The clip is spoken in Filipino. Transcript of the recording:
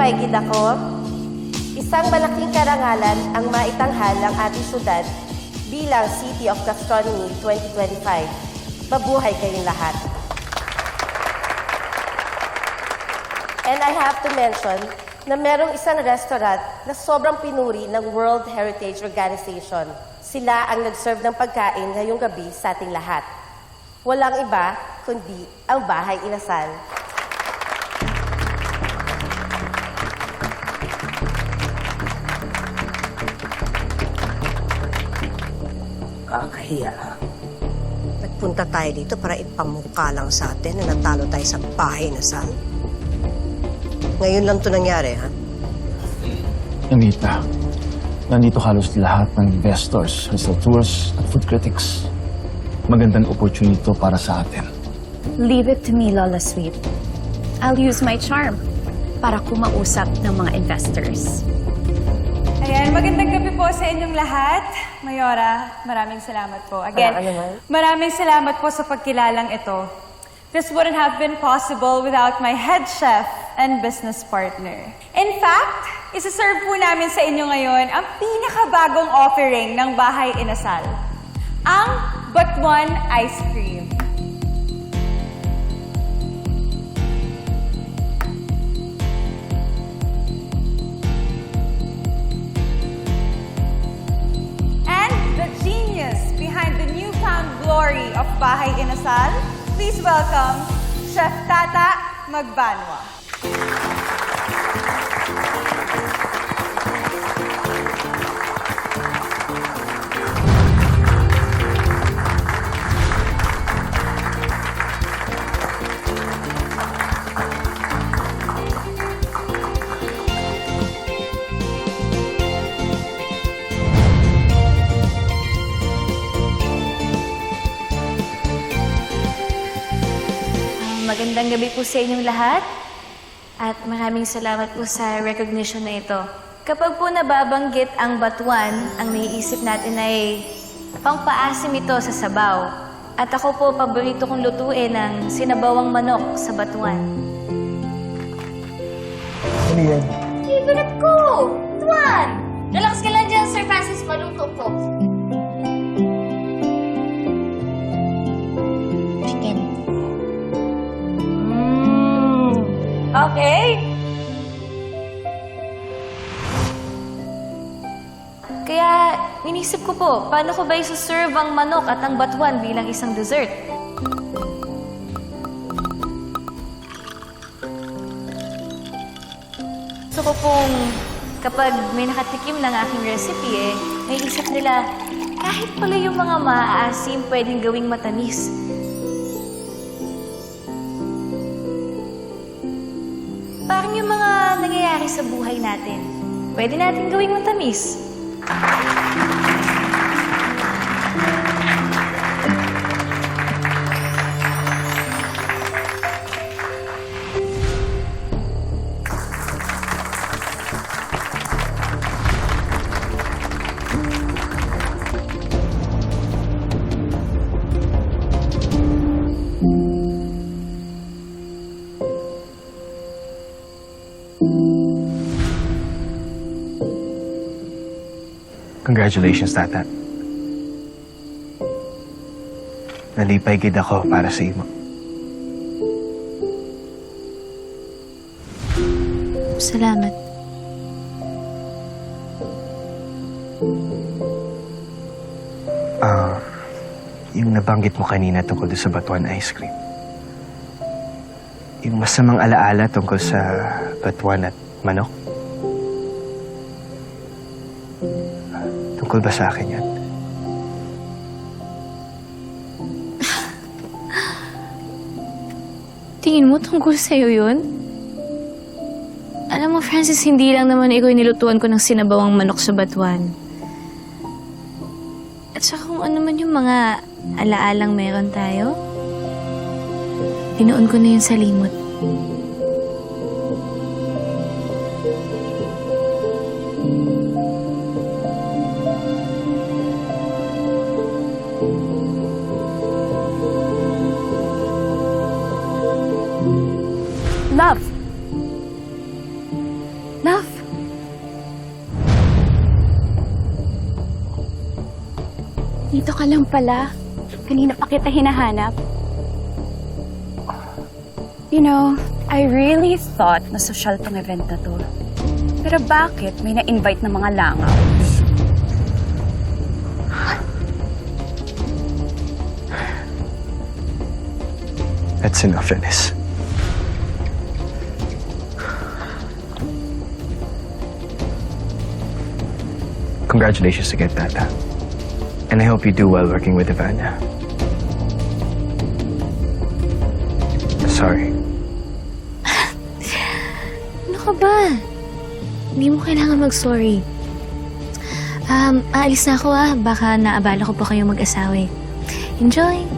nalipay gid ako. Isang malaking karangalan ang maitanghal ang ating syudad bilang City of Gastronomy 2025. Mabuhay kayong lahat. And I have to mention na merong isang restaurant na sobrang pinuri ng World Heritage Organization. Sila ang nag-serve ng pagkain ngayong gabi sa ating lahat. Walang iba kundi ang Bahay Inasal. Kakahiya. Nagpunta tayo dito para ipamuka lang sa atin na natalo tayo sa bahay na sal. Ngayon lang to nangyari, ha? Anita, nandito halos lahat ng investors, restaurateurs, at food critics. Magandang opportunity to para sa atin. Leave it to me, Lola Sweet. I'll use my charm para kumausap ng mga investors. Ayan, magandang gabi po sa inyong lahat. Mayora, maraming salamat po. Again, Ah, ano man? maraming salamat po sa pagkilalang ito. This wouldn't have been possible without my head chef and business partner. In fact, isa-serve po namin sa inyo ngayon ang pinakabagong offering ng Bahay Inasal. Ang Batuan Ice Cream. Bahay Inasal, please welcome Chef Tata Magbanwa. Magandang gabi po sa inyong lahat at maraming salamat po sa recognition na ito. Kapag po nababanggit ang batuan, ang naiisip natin ay pangpaasim ito sa sabaw. At ako po, paborito kong lutuin ang sinabawang manok sa batuan. Ano yan? Favorite ko! Kaya, inisip ko po, paano ko ba isuserve ang manok at ang batuan bilang isang dessert? Gusto ko pong kapag may nakatikim ng aking recipe eh, may isip nila, kahit pala yung mga maaasim pwedeng gawing matamis. Parang yung mga nangyayari sa buhay natin, pwede natin gawing matamis. Thank you. Congratulations, Tata. Nalipay gid ako para sa imo. Salamat. Ah, yung nabanggit mo kanina tungkol doon sa Batuan Ice Cream. Yung masamang alaala tungkol sa Batuan at manok. Tungkol ba sa akin yan? Tingin mo tungkol sa'yo yun? Alam mo, Francis, hindi lang naman ikaw nilutuan ko ng sinabawang manok sa batuan. At saka kung ano man yung mga alaalang meron tayo, Pinuon ko na yun sa limot. Dito ka lang pala. Kanina pa kita hinahanap. You know, I really thought na social tong event na to. Pero bakit may na-invite ng mga langaw? That's enough, Ennis. Congratulations again, Tata. And I hope you do well working with Ivana. Sorry. Ano ka ba? Hindi mo kailangan mag-sorry. Um, aalis na ako ah. Baka naabala ko pa kayo mag-asawa eh. Enjoy!